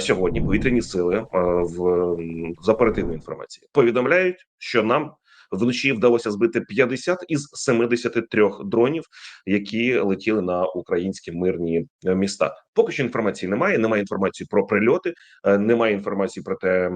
Сьогодні повітряні сили е, в з оперативної інформації повідомляють, що нам вночі вдалося збити 50 із 73 дронів, які летіли на українські мирні е, міста. Поки що інформації немає. Немає інформації про прильоти, е, немає інформації про те,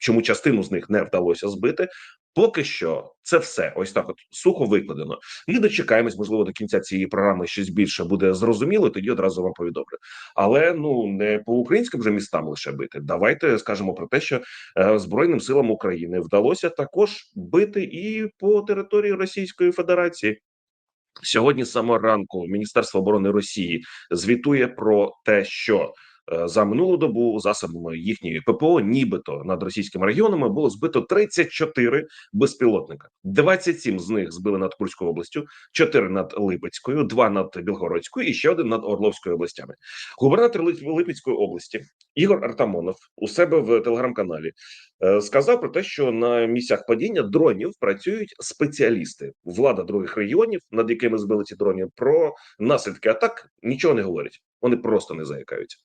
чому частину з них не вдалося збити. Поки що це все ось так, от сухо викладено. Ми дочекаємось, можливо, до кінця цієї програми щось більше буде зрозуміло. Тоді одразу вам повідомлю. Але ну не по українським же містам лише бити. Давайте скажемо про те, що е, збройним силам України вдалося також бити і по території Російської Федерації. Сьогодні з самого ранку Міністерство оборони Росії звітує про те, що за минулу добу засобами їхньої ППО, нібито над російськими регіонами було збито 34 безпілотника. 27 з них збили над Курською областю, 4 над Липецькою, 2 над Білгородською і ще один над Орловською областями. Губернатор Лип- Липецької області Ігор Артамонов у себе в телеграм-каналі е, сказав про те, що на місцях падіння дронів працюють спеціалісти. Влада других регіонів, над якими збили ці дрони, про наслідки атак нічого не говорять. Вони просто не заякаються.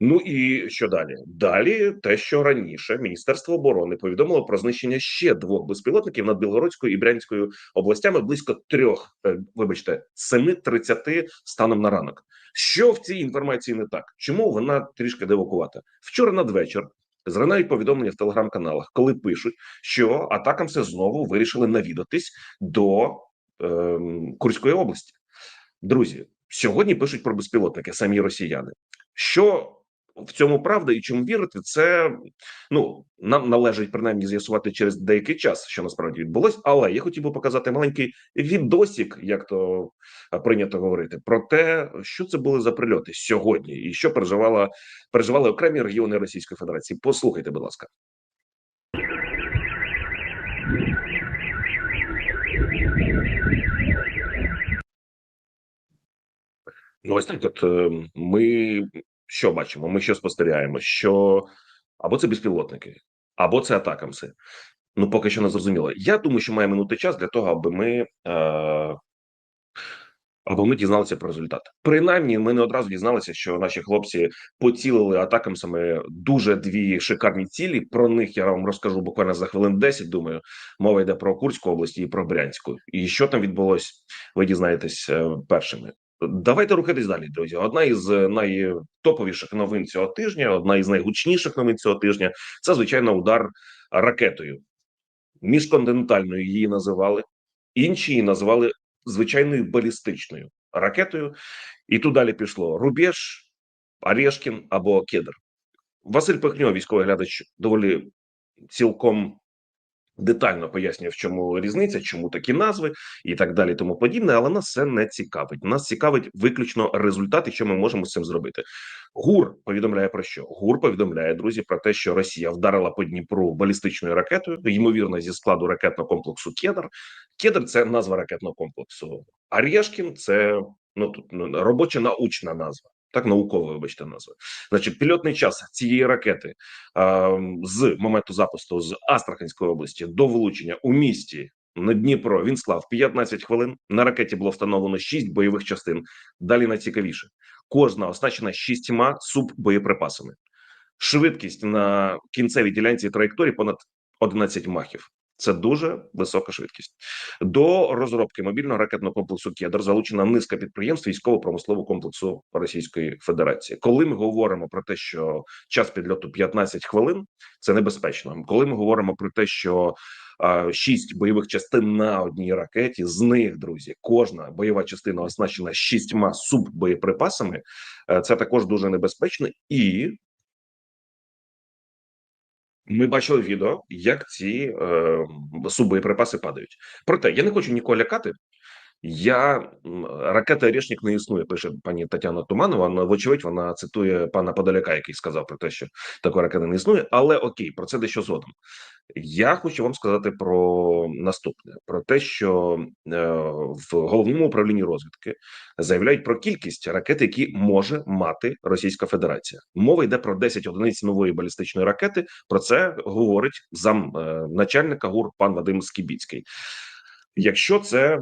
Ну і що далі? Далі те, що раніше Міністерство оборони повідомило про знищення ще двох безпілотників над Білгородською і Брянською областями близько трьох, е, вибачте, 7.30 станом на ранок. Що в цій інформації не так? Чому вона трішки дивакувата? Вчора надвечір зринають повідомлення в телеграм-каналах, коли пишуть, що атакам все знову вирішили навідатись до ем, Курської області. Друзі, сьогодні пишуть про безпілотники самі росіяни. Що в цьому правда і чому вірити, це ну нам належить принаймні з'ясувати через деякий час, що насправді відбулось. Але я хотів би показати маленький відосік, як то прийнято говорити, про те, що це були за прильоти сьогодні, і що переживала переживали окремі регіони Російської Федерації. Послухайте, будь ласка. Ну, ось так. От е, ми що бачимо? Ми що спостерігаємо? Що або це безпілотники, або це атакамси. Ну, поки що не зрозуміло. Я думаю, що має минути час для того, аби ми. Е, аби ми дізналися про результат. Принаймні, ми не одразу дізналися, що наші хлопці поцілили атакам саме дуже дві шикарні цілі. Про них я вам розкажу буквально за хвилин 10, Думаю, мова йде про Курську область і про Брянську. І що там відбулось, ви дізнаєтесь е, першими. Давайте рухатись далі, друзі. Одна із найтоповіших новин цього тижня, одна із найгучніших новин цього тижня це звичайно удар ракетою. Міжконтинентальною її називали, інші її називали звичайною балістичною ракетою. І тут далі пішло Рубеж, Орешкін або Кедр. Василь Пихньо, військовий глядач, доволі цілком детально пояснює, в чому різниця, чому такі назви і так далі, тому подібне. Але нас це не цікавить. Нас цікавить виключно результат і що ми можемо з цим зробити. ГУР повідомляє про що? ГУР повідомляє друзі про те, що Росія вдарила по Дніпру балістичною ракетою, ймовірно, зі складу ракетного комплексу Кедр. Кедр це назва ракетного комплексу. Арєшкін це ну тут ну, робоча научна назва. Так, наукова, вибачте, назва. Значить, пільотний час цієї ракети а, з моменту запуску з Астраханської області до влучення у місті на Дніпро він склав 15 хвилин. На ракеті було встановлено 6 бойових частин. Далі найцікавіше: кожна оснащена шістьма суббоєприпасами. Швидкість на кінцевій ділянці траєкторії понад 11 махів. Це дуже висока швидкість. До розробки мобільного ракетного комплексу Кедр залучена низка підприємств військово-промислового комплексу Російської Федерації. Коли ми говоримо про те, що час підльоту 15 хвилин, це небезпечно. Коли ми говоримо про те, що шість бойових частин на одній ракеті, з них друзі, кожна бойова частина оснащена шістьма суббоєприпасами, е, це також дуже небезпечно і ми бачили відео, як ці е, суббоєприпаси падають. Проте я не хочу нікого лякати. Я ракета Орешник не існує, пише пані Тетяна Туманова. Ну, вочевидь, вона цитує пана Подоляка, який сказав про те, що такої ракети не існує. Але окей, про це дещо згодом. Я хочу вам сказати про наступне: про те, що е, в головному управлінні розвідки заявляють про кількість ракет, які може мати Російська Федерація. Мова йде про 10 одиниць нової балістичної ракети. Про це говорить зам е, начальника ГУР пан Вадим Скібіцький. Якщо це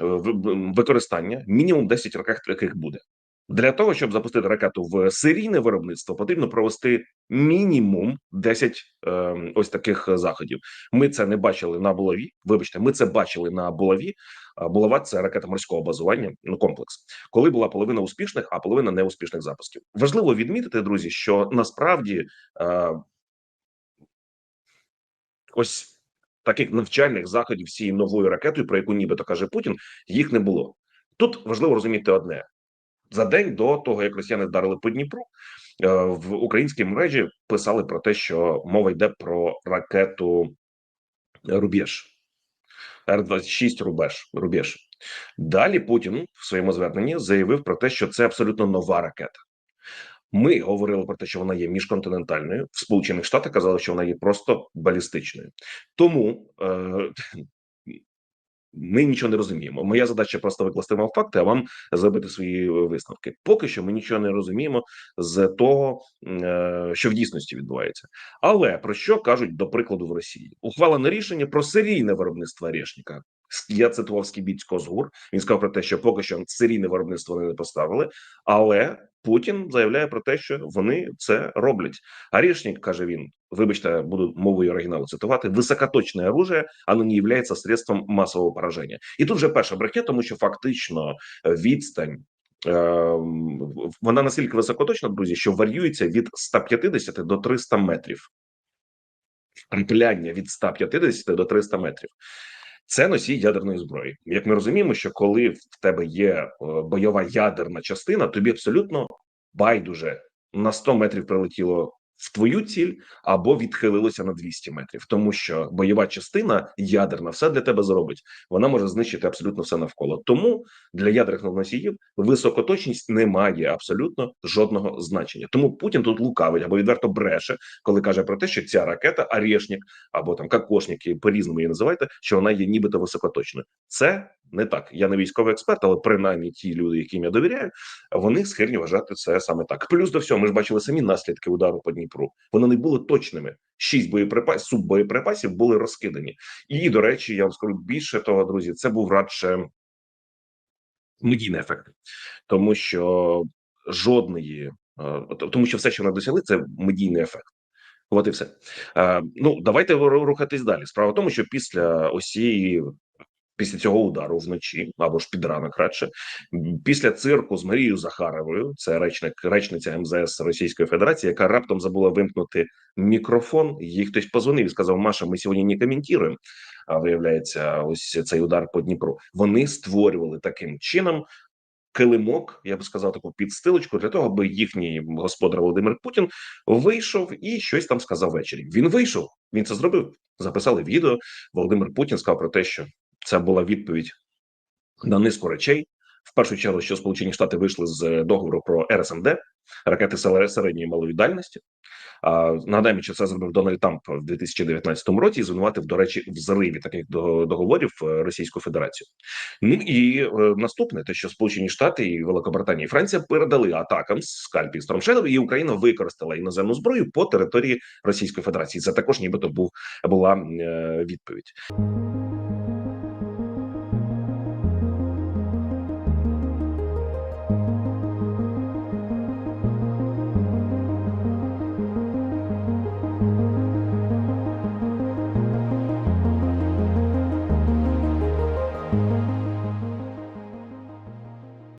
в- використання, мінімум 10 ракет таких буде. Для того щоб запустити ракету в серійне виробництво, потрібно провести мінімум 10 е, ось таких заходів. Ми це не бачили на булаві. Вибачте, ми це бачили на булаві. Булава це ракета морського базування. Ну комплекс, коли була половина успішних, а половина неуспішних запусків. Важливо відмітити, друзі, що насправді е, ось таких навчальних заходів цією новою ракетою, про яку нібито каже Путін, їх не було. Тут важливо розуміти одне: за день до того, як росіяни вдарили по Дніпру, е, в українській мережі писали про те, що мова йде про ракету Рубіж. Р-26 Рубеж Рубеж. Далі Путін в своєму зверненні заявив про те, що це абсолютно нова ракета. Ми говорили про те, що вона є міжконтинентальною. В Сполучених Штатах казали, що вона є просто балістичною. Тому е, ми нічого не розуміємо. Моя задача просто викласти вам факти, а вам зробити свої висновки. Поки що ми нічого не розуміємо з того, е, що в дійсності відбувається. Але про що кажуть до прикладу в Росії? Ухвалене рішення про серійне виробництво Решніка. Я цитував Скібіцького з ГУР. Він сказав про те, що поки що серійне виробництво не поставили, але Путін заявляє про те, що вони це роблять. Арішнік каже він: вибачте, буду мовою оригіналу цитувати: високоточне оружие, оно не є средством масового пораження. І тут вже перша брехня, тому що фактично відстань. Вона настільки високоточна, друзі, що варіюється від 150 до 300 метрів. Трапляння від 150 до 300 метрів. Це носій ядерної зброї. Як ми розуміємо, що коли в тебе є е, бойова ядерна частина, тобі абсолютно байдуже на 100 метрів прилетіло в твою ціль або відхилилося на 200 метрів, тому що бойова частина ядерна все для тебе зробить. Вона може знищити абсолютно все навколо. Тому для ядерних носіїв високоточність не має абсолютно жодного значення. Тому Путін тут лукавить або відверто бреше, коли каже про те, що ця ракета Арєшнік або там Кокошнік, по різному її називайте, що вона є нібито високоточною. Це не так. Я не військовий експерт, але принаймні ті люди, яким я довіряю, вони схильні вважати це саме так. Плюс до всього, ми ж бачили самі наслідки удару по Дніпру. Вони не були точними. Шість боєприпасів суббоєприпасів були розкидані. І до речі, я вам скажу більше того, друзі, це був радше медійний ефект, тому що жодної, е, тому що все, що вони досягли, це медійний ефект. От і все. Е, ну давайте рухатись далі. Справа в тому, що після осії після цього удару вночі або ж під ранок радше після цирку з Марією Захаровою, це речник речниця МЗС Російської Федерації, яка раптом забула вимкнути мікрофон. Їй хтось позвонив і сказав: Маша, ми сьогодні не коментуємо. А виявляється, ось цей удар по Дніпру. Вони створювали таким чином. Килимок, я би сказав, таку підстилочку для того, аби їхній господар Володимир Путін вийшов і щось там сказав ввечері. Він вийшов, він це зробив. Записали відео. Володимир Путін сказав про те, що це була відповідь на низку речей. В першу чергу, що Сполучені Штати вийшли з договору про РСМД, ракети середньої малої дальності. Нагадаємо, що це зробив Дональд Трамп в 2019 році і звинуватив, до речі, в зриві таких договорів е, Російську Федерацію. Ну і е, наступне те, що Сполучені Штати і Великобританія і Франція передали атакам скальпі Стромшедов, і Україна використала іноземну зброю по території Російської Федерації. Це також, нібито був була е, відповідь.